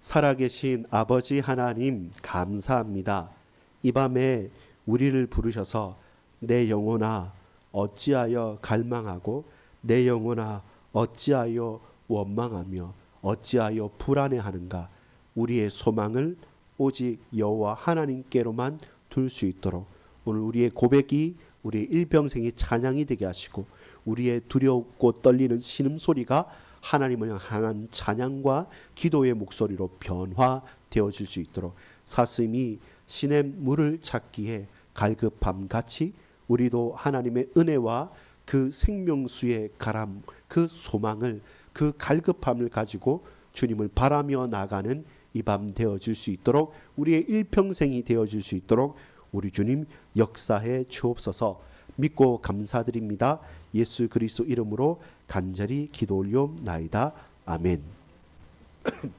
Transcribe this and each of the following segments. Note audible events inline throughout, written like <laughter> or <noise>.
살아계신 아버지 하나님 감사합니다. 이 밤에 우리를 부르셔서 내 영혼아 어찌하여 갈망하고 내 영혼아 어찌하여 원망하며 어찌하여 불안해하는가 우리의 소망을 오직 여호와 하나님께로만 둘 수 있도록 오늘 우리의 고백이 우리의 일평생의 찬양이 되게 하시고 우리의 두렵고 떨리는 신음소리가 하나님을 향한 찬양과 기도의 목소리로 변화되어질 수 있도록 사슴이 신의 물을 찾기에 갈급함 같이 우리도 하나님의 은혜와 그 생명수의 가람 그 소망을 그 갈급함을 가지고 주님을 바라며 나가는 이 밤 되어질 수 있도록 우리의 일평생이 되어질 수 있도록 우리 주님 역사해 주옵소서 믿고 감사드립니다. 예수 그리스도 이름으로 간절히 기도 올려나이다. 아멘. <coughs>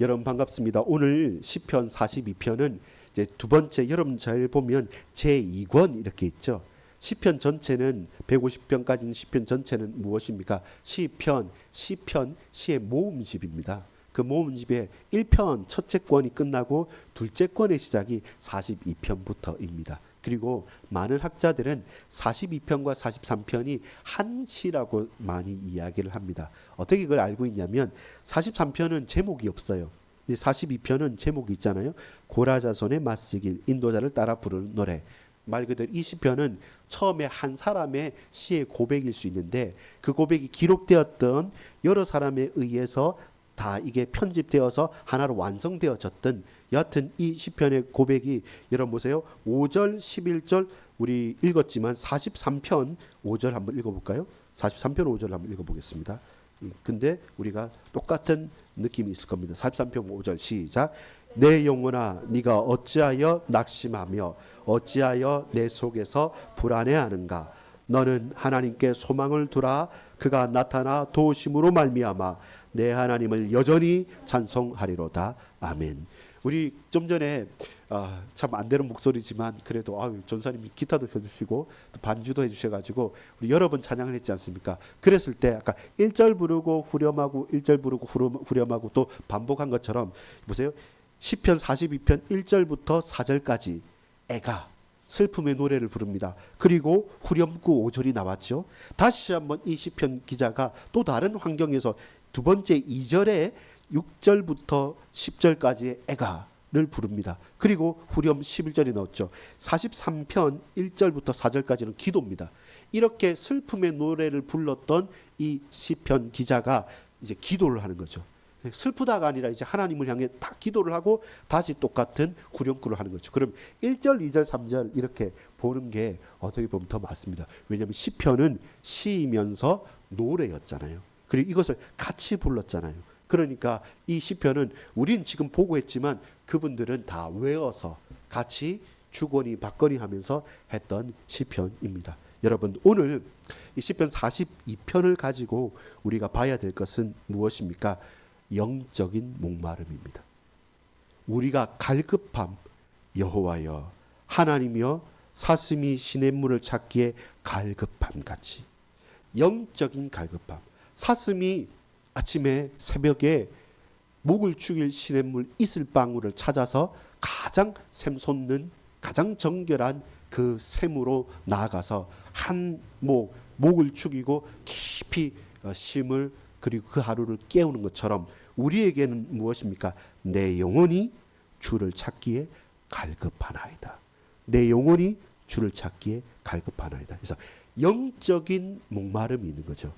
여러분 반갑습니다. 오늘 시편 42편은 이제 두 번째 여러분 잘 보면 제 2권 이렇게 있죠. 시편 전체는 150편까지는 시편 전체는 무엇입니까? 시편, 시편, 시의 모음집입니다. 그 모음집의 1편 첫째 권이 끝나고 둘째 권의 시작이 42편부터입니다. 그리고 많은 학자들은 42편과 43편이 한 시라고 많이 이야기를 합니다. 어떻게 그걸 알고 있냐면 43편은 제목이 없어요. 42편은 제목이 있잖아요. 고라자손의 맞쓰길 인도자를 따라 부르는 노래. 말 그대로 이 시편은 처음에 한 사람의 시의 고백일 수 있는데 그 고백이 기록되었던 여러 사람에 의해서 다 이게 편집되어서 하나로 완성되어졌던 여하튼 이 시편의 고백이 여러분 보세요. 5절 11절 우리 읽었지만 43편 5절 한번 읽어 볼까요? 43편 5절 한번 읽어 보겠습니다. 근데 우리가 똑같은 느낌이 있을 겁니다. 43편 5절 시작. 내 영혼아 네가 어찌하여 낙심하며 어찌하여 내 속에서 불안해하는가 너는 하나님께 소망을 두라 그가 나타나 도우심으로 말미암아 내 하나님을 여전히 찬송하리로다 아멘. 우리 좀 전에 아, 참안 되는 목소리지만 그래도 아유 전사님이 기타도 쳐주시고 또 반주도 해주셔가지고 우리 여러 번 찬양을 했지 않습니까? 그랬을 때 아까 1절 부르고 후렴하고 1절 부르고 후렴, 후렴하고 또 반복한 것처럼 보세요. 시편 42편 1절부터 4절까지 애가 슬픔의 노래를 부릅니다. 그리고 후렴구 5절이 나왔죠. 다시 한번 이 시편 기자가 또 다른 환경에서 두 번째 2절에 6절부터 10절까지의 애가를 부릅니다. 그리고 후렴 11절이 나왔죠. 43편 1절부터 4절까지는 기도입니다. 이렇게 슬픔의 노래를 불렀던 이 시편 기자가 이제 기도를 하는 거죠. 슬프다가 아니라 이제 하나님을 향해 다 기도를 하고 다시 똑같은 구령구를 하는 거죠. 그럼 1절, 2절, 3절 이렇게 보는 게 어떻게 보면 더 맞습니다. 왜냐하면 시편은 시이면서 노래였잖아요. 그리고 이것을 같이 불렀잖아요. 그러니까 이 시편은 우린 지금 보고 했지만 그분들은 다 외워서 같이 주거니 받거니 하면서 했던 시편입니다. 여러분 오늘 이 시편 42편을 가지고 우리가 봐야 될 것은 무엇입니까? 영적인 목마름입니다. 우리가 갈급함 여호와여 하나님이여 사슴이 시냇물을 찾기에 갈급함 같이 영적인 갈급함 사슴이 아침에 새벽에 목을 죽일 시냇물 이슬방울을 찾아서 가장 샘솟는 가장 정결한 그 샘으로 나아가서 한 목 목을 죽이고 깊이 어, 심을 그리고 그 하루를 깨우는 것처럼 우리에게는 무엇입니까? 내 영혼이 주를 찾기에 갈급하나이다. 내 영혼이 주를 찾기에 갈급하나이다. 그래서 영적인 목마름이 있는 거죠.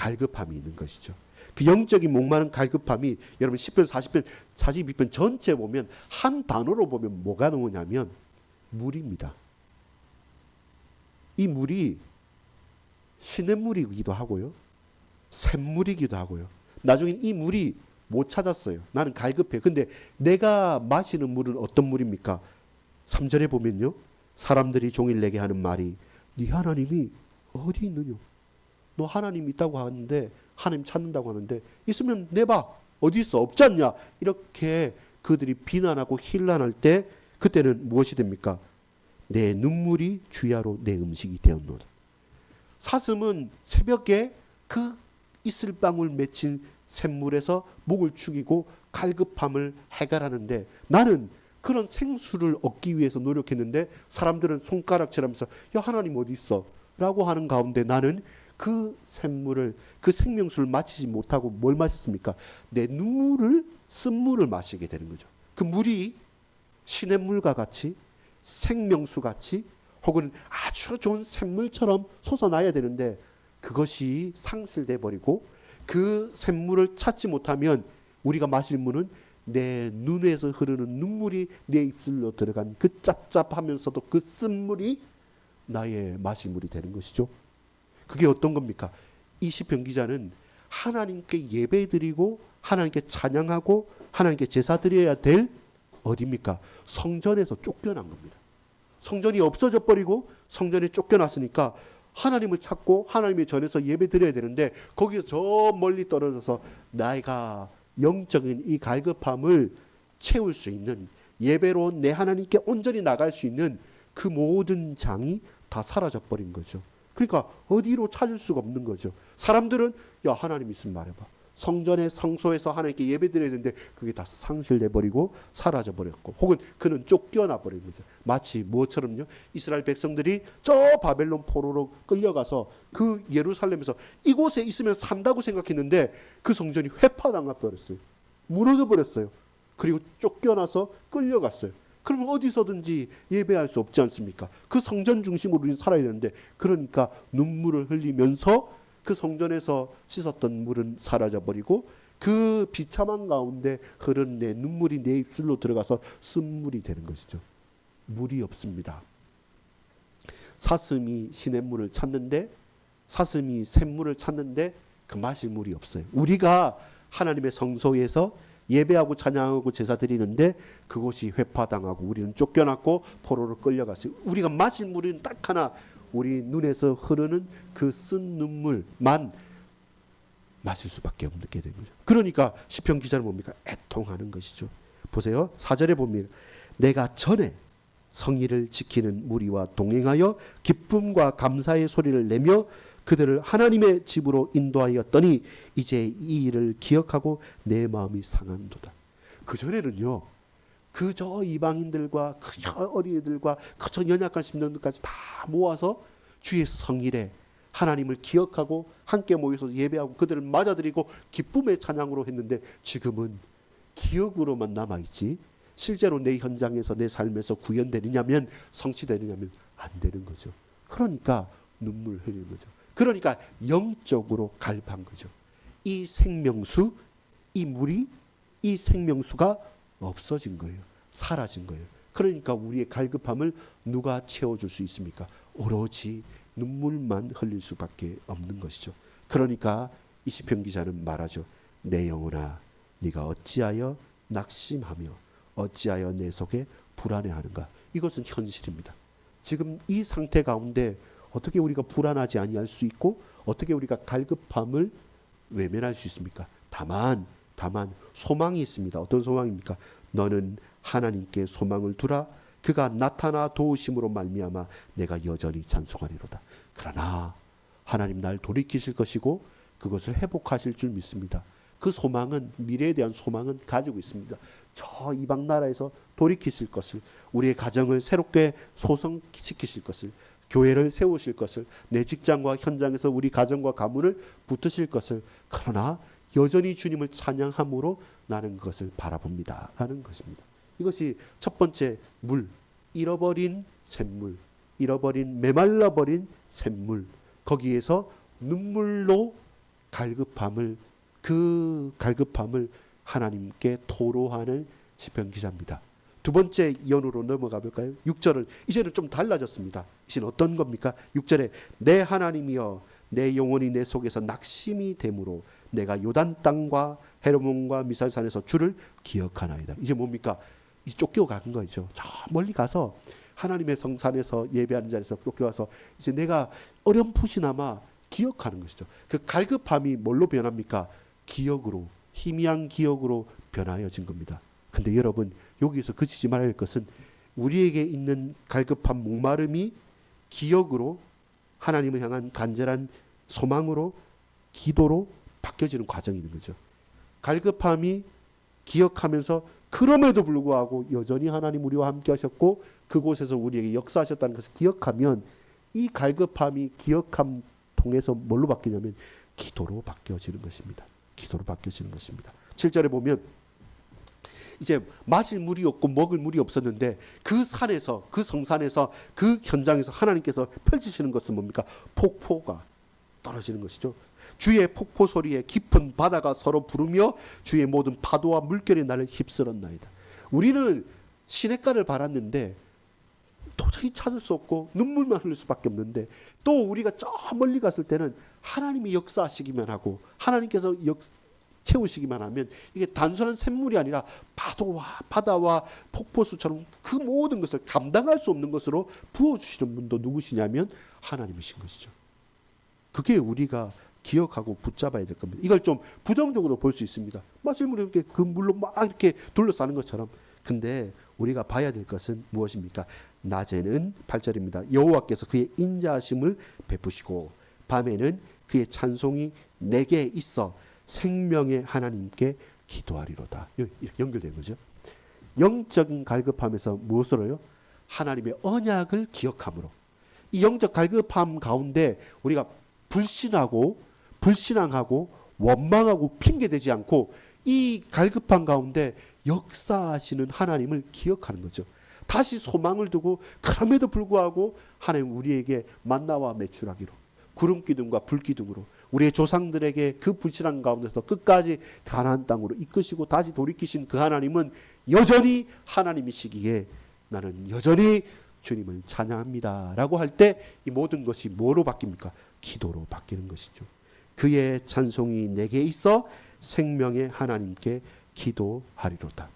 갈급함이 있는 것이죠. 그 영적인 목마른 갈급함이 여러분 10편, 40편, 42편 전체 보면 한 단어로 보면 뭐가 나오냐면 물입니다. 이 물이 시냇물이기도 하고요. 샘물이기도 하고요. 나중에 이 물이 못 찾았어요. 나는 갈급해. 근데 내가 마시는 물은 어떤 물입니까? 3절에 보면요. 사람들이 종일 내게 하는 말이 네 하나님이 어디 있느냐? 너 하나님 있다고 하는데 하나님 찾는다고 하는데 있으면 내봐. 어디 있어? 없지 않냐? 이렇게 그들이 비난하고 힐난할 때 그때는 무엇이 됩니까? 내 눈물이 주야로 내 음식이 되었노라. 사슴은 새벽에 그 이슬방울 맺힌 샘물에서 목을 축이고 갈급함을 해결하는데 나는 그런 생수를 얻기 위해서 노력했는데 사람들은 손가락질하면서 야 하나님 어디 있어? 라고 하는 가운데 나는 그 샘물을 그 생명수를 마시지 못하고 뭘 마셨습니까? 내 눈물을 쓴물을 마시게 되는 거죠. 그 물이 신의 물과 같이 생명수 같이 혹은 아주 좋은 샘물처럼 솟아나야 되는데 그것이 상실돼 버리고 그 샘물을 찾지 못하면 우리가 마실 물은 내 눈에서 흐르는 눈물이 내 입술로 들어간 그 짭짭하면서도 그 쓴물이 나의 마실 물이 되는 것이죠. 그게 어떤 겁니까? 이 시편 기자는 하나님께 예배드리고 하나님께 찬양하고 하나님께 제사 드려야 될 어디입니까? 성전에서 쫓겨난 겁니다. 성전이 없어져 버리고 성전에 쫓겨났으니까 하나님을 찾고 하나님의 전에서 예배 드려야 되는데 거기서 저 멀리 떨어져서 나이가 영적인 이 갈급함을 채울 수 있는 예배로 내 하나님께 온전히 나갈 수 있는 그 모든 장이 다 사라져 버린 거죠. 그러니까 어디로 찾을 수가 없는 거죠. 사람들은 야 하나님 있으면 말해봐. 성전의 성소에서 하나님께 예배드려야 되는데 그게 다 상실돼 버리고 사라져 버렸고 혹은 그는 쫓겨나 버린 거죠. 마치 무엇처럼요? 이스라엘 백성들이 저 바벨론 포로로 끌려가서 그 예루살렘에서 이곳에 있으면 산다고 생각했는데 그 성전이 회파당해 버렸어요. 무너져 버렸어요. 그리고 쫓겨나서 끌려갔어요. 그러면 어디서든지 예배할 수 없지 않습니까? 그 성전 중심으로 우리는 살아야 되는데 그러니까 눈물을 흘리면서 그 성전에서 씻었던 물은 사라져 버리고 그 비참한 가운데 흐른 내 눈물이 내 입술로 들어가서 쓴물이 되는 것이죠. 물이 없습니다. 사슴이 시냇물을 찾는데 사슴이 샘물을 찾는데 그 마실 물이 없어요. 우리가 하나님의 성소에서 예배하고 찬양하고 제사 드리는데 그곳이 회파당하고 우리는 쫓겨났고 포로로 끌려갔어요. 우리가 마실 물은 딱 하나 우리 눈에서 흐르는 그 쓴 눈물만 마실 수밖에 없게 된 거죠. 그러니까 시편 기자는 뭡니까? 애통하는 것이죠. 보세요. 사절에 봅니다. 내가 전에 성의를 지키는 무리와 동행하여 기쁨과 감사의 소리를 내며 그들을 하나님의 집으로 인도하였더니 이제 이 일을 기억하고 내 마음이 상한도다. 그 전에는요. 그저 이방인들과 그저 어린이들과 그저 연약한 심령들까지 다 모아서 주의 성일에 하나님을 기억하고 함께 모여서 예배하고 그들을 맞아들이고 기쁨의 찬양으로 했는데 지금은 기억으로만 남아 있지 실제로 내 현장에서 내 삶에서 구현되느냐면 성취되느냐면 안 되는 거죠. 그러니까 눈물 흘리는 거죠. 그러니까 영적으로 갈판 거죠. 이 생명수, 이 물이 이 생명수가 없어진 거예요. 사라진 거예요. 그러니까 우리의 갈급함을 누가 채워줄 수 있습니까? 오로지 눈물만 흘릴 수밖에 없는 것이죠. 그러니까 이 시편 기자는 말하죠. 내 영혼아, 네가 어찌하여 낙심하며 어찌하여 내 속에 불안해하는가? 이것은 현실입니다. 지금 이 상태 가운데 어떻게 우리가 불안하지 아니할 수 있고 어떻게 우리가 갈급함을 외면할 수 있습니까? 다만 다만 소망이 있습니다. 어떤 소망입니까? 너는 하나님께 소망을 두라. 그가 나타나 도우심으로 말미암아 내가 여전히 찬송하리로다. 그러나 하나님 날 돌이키실 것이고 그것을 회복하실 줄 믿습니다. 그 소망은 미래에 대한 소망은 가지고 있습니다. 저 이방 나라에서 돌이키실 것을 우리의 가정을 새롭게 소성시키실 것을 교회를 세우실 것을 내 직장과 현장에서 우리 가정과 가문을 붙으실 것을 그러나 여전히 주님을 찬양함으로 나는 그것을 바라봅니다라는 것입니다. 이것이 첫 번째 물 잃어버린 샘물 잃어버린 메말라 버린 샘물 거기에서 눈물로 갈급함을 그 갈급함을 하나님께 토로하는 시편 기자입니다. 두 번째 연으로 넘어가 볼까요? 6절은 이제는 좀 달라졌습니다. 이제는 어떤 겁니까? 6절에 내 하나님이여 내 영혼이 내 속에서 낙심이 되므로 내가 요단 땅과 헤르몬과 미살산에서 주를 기억하나이다. 이제 뭡니까? 이 쫓겨간 거죠. 저 멀리 가서 하나님의 성산에서 예배하는 자리에서 쫓겨와서 이제 내가 어렴풋이나마 기억하는 것이죠. 그 갈급함이 뭘로 변합니까? 기억으로 희미한 기억으로 변하여진 겁니다. 근데 여러분 여기서 그치지 말아야 할 것은 우리에게 있는 갈급한 목마름이 기억으로 하나님을 향한 간절한 소망으로 기도로 바뀌어지는 과정이 있는 거죠. 갈급함이 기억하면서 그럼에도 불구하고 여전히 하나님 우리와 함께 하셨고 그곳에서 우리에게 역사하셨다는 것을 기억하면 이 갈급함이 기억함 통해서 뭘로 바뀌냐면 기도로 바뀌어지는 것입니다. 기도로 바뀌어지는 것입니다. 7절에 보면 이제 마실 물이 없고 먹을 물이 없었는데 그 산에서 그 성산에서 그 현장에서 하나님께서 펼치시는 것은 뭡니까? 폭포가 떨어지는 것이죠. 주의 폭포 소리에 깊은 바다가 서로 부르며 주의 모든 파도와 물결이 나를 휩쓸었나이다. 우리는 시냇가를 바랐는데 도저히 찾을 수 없고 눈물만 흘릴 수밖에 없는데 또 우리가 저 멀리 갔을 때는 하나님이 역사하시기만 하고 하나님께서 역 채우시기만 하면 이게 단순한 샘물이 아니라 파도와 바다와 폭포수처럼 그 모든 것을 감당할 수 없는 것으로 부어주시는 분도 누구시냐면 하나님이신 것이죠. 그게 우리가 기억하고 붙잡아야 될 겁니다. 이걸 좀 부정적으로 볼 수 있습니다. 마실물이 이렇게 그 물로 막 이렇게 둘러싸는 것처럼. 근데 우리가 봐야 될 것은 무엇입니까? 낮에는 8절입니다. 여호와께서 그의 인자하심을 베푸시고 밤에는 그의 찬송이 내게 있어 생명의 하나님께 기도하리로다. 연결된 거죠. 영적인 갈급함에서 무엇으로요? 하나님의 언약을 기억함으로. 이 영적 갈급함 가운데 우리가 불신하고 불신앙하고 원망하고 핑계대지 않고 이 갈급한 가운데 역사하시는 하나님을 기억하는 거죠. 다시 소망을 두고 그럼에도 불구하고 하나님 우리에게 만나와 매출하기로 구름 기둥과 불 기둥으로 우리의 조상들에게 그 불신한 가운데서 끝까지 가나안 땅으로 이끄시고 다시 돌이키신 그 하나님은 여전히 하나님이시기에 나는 여전히 주님을 찬양합니다라고 할 때 이 모든 것이 뭐로 바뀝니까? 기도로 바뀌는 것이죠. 그의 찬송이 내게 있어 생명의 하나님께 기도하리로다.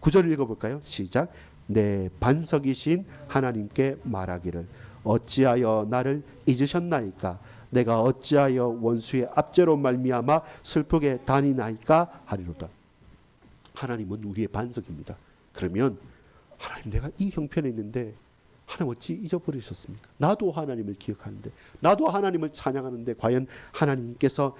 구절 읽어볼까요? 시작. 내 반석이신 하나님께 말하기를 어찌하여 나를 잊으셨나이까? 내가 어찌하여 원수의 압제로 말미암아 슬프게 다니나이까 하리로다. 하나님은 우리의 반석입니다. 그러면 하나님 내가 이 형편에 있는데 하나님 어찌 잊어버리셨습니까? 나도 하나님을 기억하는데 나도 하나님을 찬양하는데 과연 하나님께서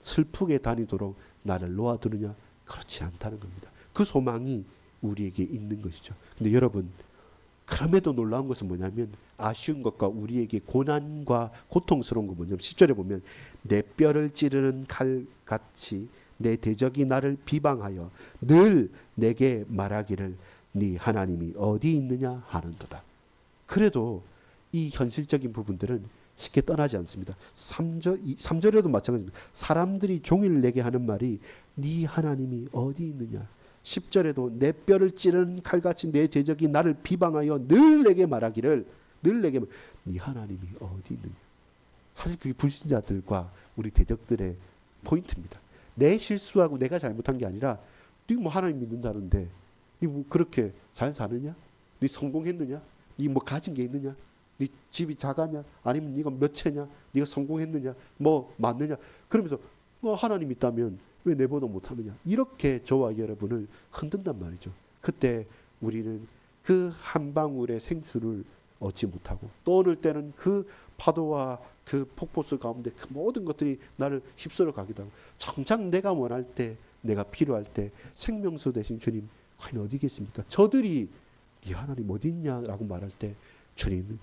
슬프게 다니도록 나를 놓아두느냐? 그렇지 않다는 겁니다. 그 소망이 우리에게 있는 것이죠. 근데 여러분 그럼에도 놀라운 것은 뭐냐면 아쉬운 것과 우리에게 고난과 고통스러운 건 뭐냐면 10절에 보면 내 뼈를 찌르는 칼 같이 내 대적이 나를 비방하여 늘 내게 말하기를 네 하나님이 어디 있느냐 하는도다. 그래도 이 현실적인 부분들은 쉽게 떠나지 않습니다. 3절, 3절에도 마찬가지입니다. 사람들이 종일 내게 하는 말이 네 하나님이 어디 있느냐. 10절에도 내 뼈를 찌르는 칼같이 내 제적이 나를 비방하여 늘 내게 말하기를 늘 내게 네 하나님이 어디 있느냐. 사실 그게 불신자들과 우리 대적들의 포인트입니다. 내 실수하고 내가 잘못한 게 아니라 네뭐 하나님 믿는다는데 네뭐 그렇게 잘 사느냐? 네 성공했느냐? 네 뭐 가진 게 있느냐? 네 집이 작았냐? 아니면 네가 몇 채냐? 네가 성공했느냐? 뭐 맞느냐? 그러면서 뭐 하나님 있다면 왜 내보다 못하느냐? 이렇게 저와 여러분을 흔든단 말이죠. 그때 우리는 그 한 방울의 생수를 얻지 못하고 또 어느 때는 그 파도와 그 폭포수 가운데 그 모든 것들이 나를 휩쓸어 가기도 하고 정작 내가 원할 때 내가 필요할 때 생명수 대신 주님 과연 어디 계십니까? 저들이 네 하나님 어디 있냐라고 말할 때 주님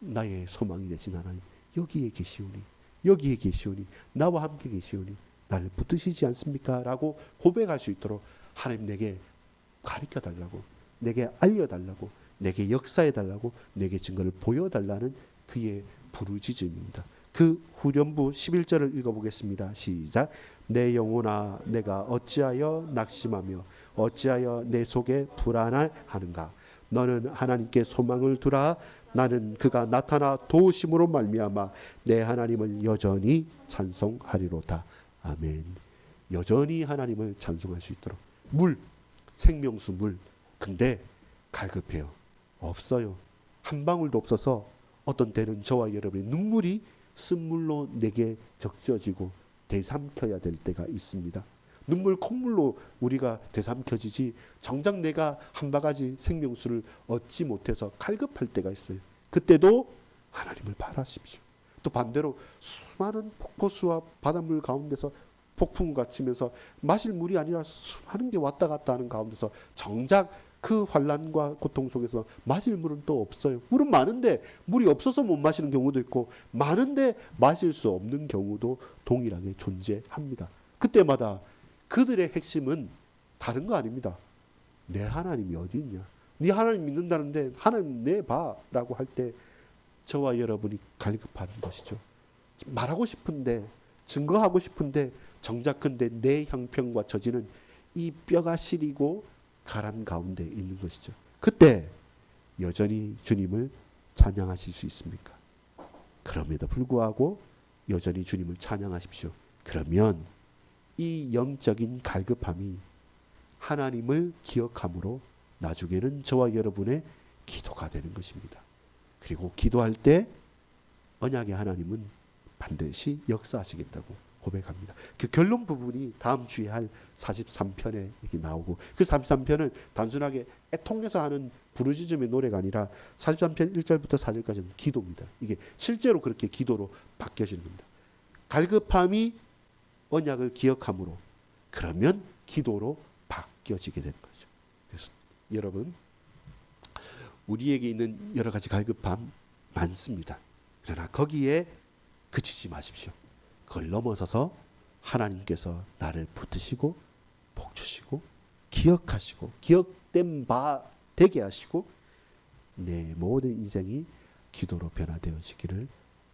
나의 소망이 되신 하나님 여기에 계시오니 여기에 계시오니 나와 함께 계시오니 나를 붙드시지 않습니까? 라고 고백할 수 있도록 하나님 내게 가르쳐 달라고 내게 알려 달라고 내게 역사해 달라고 내게 증거를 보여 달라는 그의 부르짖음입니다. 그 후렴부 11절을 읽어보겠습니다. 시작. 내 영혼아 내가 어찌하여 낙심하며 어찌하여 내 속에 불안하는가 너는 하나님께 소망을 두라 나는 그가 나타나 도우심으로 말미암아 내 하나님을 여전히 찬송하리로다 아멘 여전히 하나님을 찬송할 수 있도록 물 생명수 물 근데 갈급해요 없어요 한 방울도 없어서 어떤 때는 저와 여러분의 눈물이 쓴물로 내게 적셔지고 되삼켜야 될 때가 있습니다. 눈물 콧물로 우리가 되삼켜지지 정작 내가 한 바가지 생명수를 얻지 못해서 갈급할 때가 있어요. 그때도 하나님을 바라십시오. 또 반대로 수많은 폭포수와 바닷물 가운데서 폭풍과 치면서 마실 물이 아니라 수많은 게 왔다 갔다 하는 가운데서 정작 그 환란과 고통 속에서 마실 물은 또 없어요. 물은 많은데 물이 없어서 못 마시는 경우도 있고 많은데 마실 수 없는 경우도 동일하게 존재합니다. 그때마다 그들의 핵심은 다른 거 아닙니다. 내 하나님이 어디 있냐? 네 하나님 믿는다는데 하나님 내 봐라고 할때 저와 여러분이 갈급한 것이죠. 말하고 싶은데 증거하고 싶은데 정작 근데 내 형편과 처지는 이 뼈가 시리고 가란 가운데 있는 것이죠. 그때 여전히 주님을 찬양하실 수 있습니까? 그럼에도 불구하고 여전히 주님을 찬양하십시오. 그러면 이 영적인 갈급함이 하나님을 기억함으로 나중에는 저와 여러분의 기도가 되는 것입니다. 그리고 기도할 때 언약의 하나님은 반드시 역사하시겠다고 고백합니다. 그 결론 부분이 다음 주에 할 43편에 이렇게 나오고 그 43편은 단순하게 애통해서 하는 부르짖음의 노래가 아니라 43편 1절부터 4절까지는 기도입니다. 이게 실제로 그렇게 기도로 바뀌어지는 겁니다. 갈급함이 언약을 기억함으로 그러면 기도로 바뀌어지게 되는 거죠. 그래서 여러분 우리에게 있는 여러 가지 갈급함 많습니다. 그러나 거기에 그치지 마십시오. 그걸 넘어서서 하나님께서 나를 붙드시고 복 주시고 기억하시고 기억된 바 되게 하시고 내 모든 인생이 기도로 변화되어지기를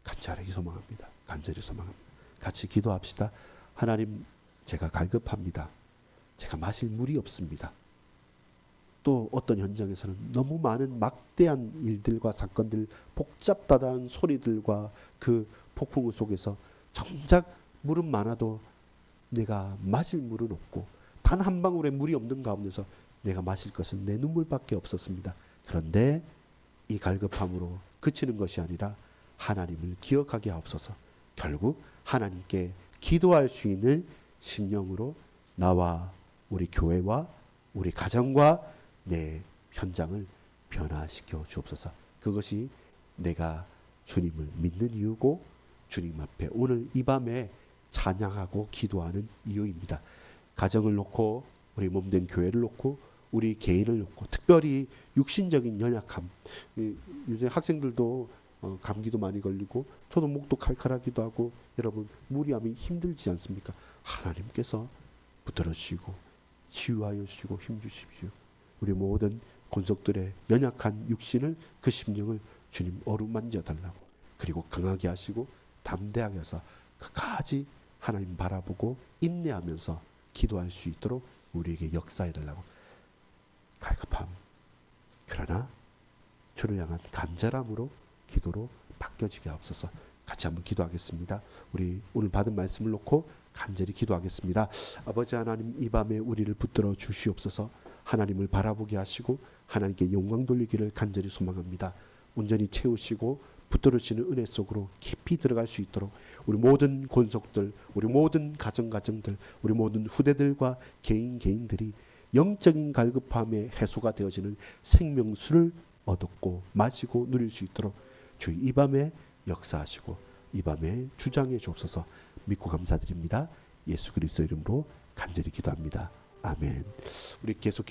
간절히 소망합니다. 간절히 소망합니다. 같이 기도합시다. 하나님 제가 갈급합니다. 제가 마실 물이 없습니다. 또 어떤 현장에서는 너무 많은 막대한 일들과 사건들, 복잡다단 소리들과 그 폭풍우 속에서 정작 물은 많아도 내가 마실 물은 없고 단 한 방울의 물이 없는 가운데서 내가 마실 것은 내 눈물밖에 없었습니다. 그런데 이 갈급함으로 그치는 것이 아니라 하나님을 기억하게 하옵소서. 결국 하나님께 기도할 수 있는 심령으로 나와 우리 교회와 우리 가정과 내 현장을 변화시켜 주옵소서. 그것이 내가 주님을 믿는 이유고 주님 앞에 오늘 이 밤에 찬양하고 기도하는 이유입니다. 가정을 놓고 우리 몸된 교회를 놓고 우리 개인을 놓고 특별히 육신적인 연약함 이- 요새 학생들도 어, 감기도 많이 걸리고 저도 목도 칼칼하기도 하고 여러분 무리함이 힘들지 않습니까? 하나님께서 붙들어 주시고 치유하여 주시고 힘 주십시오. 우리 모든 권속들의 연약한 육신을 그 심령을 주님 어루만져 달라고 그리고 강하게 하시고 담대하게 해서 끝까지 하나님 바라보고 인내하면서 기도할 수 있도록 우리에게 역사해 달라고 갈급함. 그러나 주를 향한 간절함으로 기도로 바뀌어지게 하옵소서. 같이 한번 기도하겠습니다. 우리 오늘 받은 말씀을 놓고 간절히 기도하겠습니다. 아버지 하나님 이 밤에 우리를 붙들어 주시옵소서 하나님을 바라보게 하시고 하나님께 영광 돌리기를 간절히 소망합니다 온전히 채우시고 붙들으시는 은혜 속으로 깊이 들어갈 수 있도록 우리 모든 권속들, 우리 모든 가정 가정들, 우리 모든 후대들과 개인 개인들이 영적인 갈급함의 해소가 되어지는 생명수를 얻었고 마시고 누릴 수 있도록 주의 이 밤에 역사하시고 이 밤에 주장해 주옵소서 믿고 감사드립니다. 예수 그리스도 이름으로 간절히 기도합니다. 아멘. 우리 계속